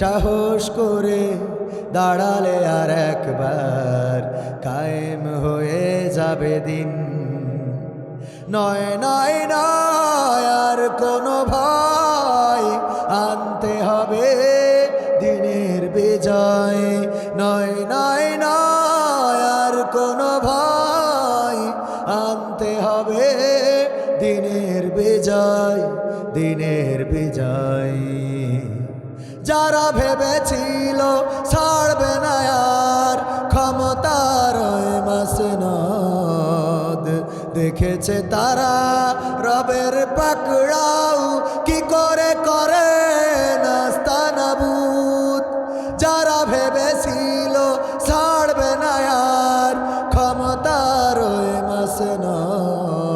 সাহস করে দাঁড়ালে আর একবার কায়েম হয়ে যাবে দিন। নয় নয় নয়, আর কোনো ভয় আনতে হবে দিনের বিজয়। নয় নয় নয়, আর কোনো ভয় আনতে হবে দিনের বিজয় দিনের বিজয়। যারা ভেবেছিল ছাড়বে না আর, ক্ষমতার মাসনদ। দেখেছে তারা রবের পাকড়াও কি করে করে নাস্তানাবুত যারা ভেবেছিল ছাড়বে না আর, ক্ষমতার মাসনদ।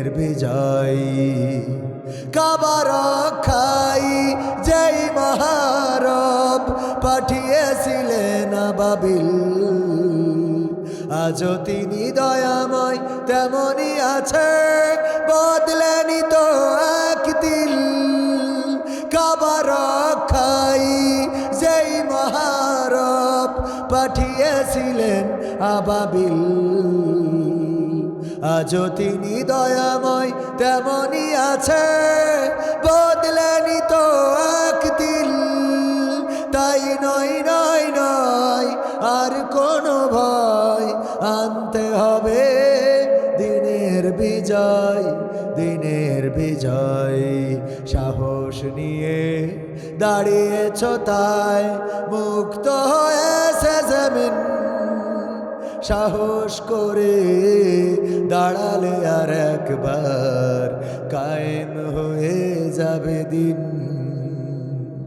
দিনের বিজয়। কাবার খাই যেই মহারব পাঠিয়েছিলেন বাবিল আজও তিনি দয়াময় তেমনই আছে, বদলেনি তো এক দিল। কাবার খাই যেই মহারব পাঠিয়েছিলেন আবাবিল। আজও তিনি দয়াময়, তেমনই আছে। বদলেনি তো এক দিল তাই নয় নয় নয়, আর কোনো ভয়। আনতে হবে দিনের বিজয় দিনের বিজয়। সাহস নিয়ে দাঁড়িয়েছ তাই, মুক্ত হয়েছে জমিন। সাহস করে দাঁড়ালে আর একবার কায়েম হয়ে যাবে দিন।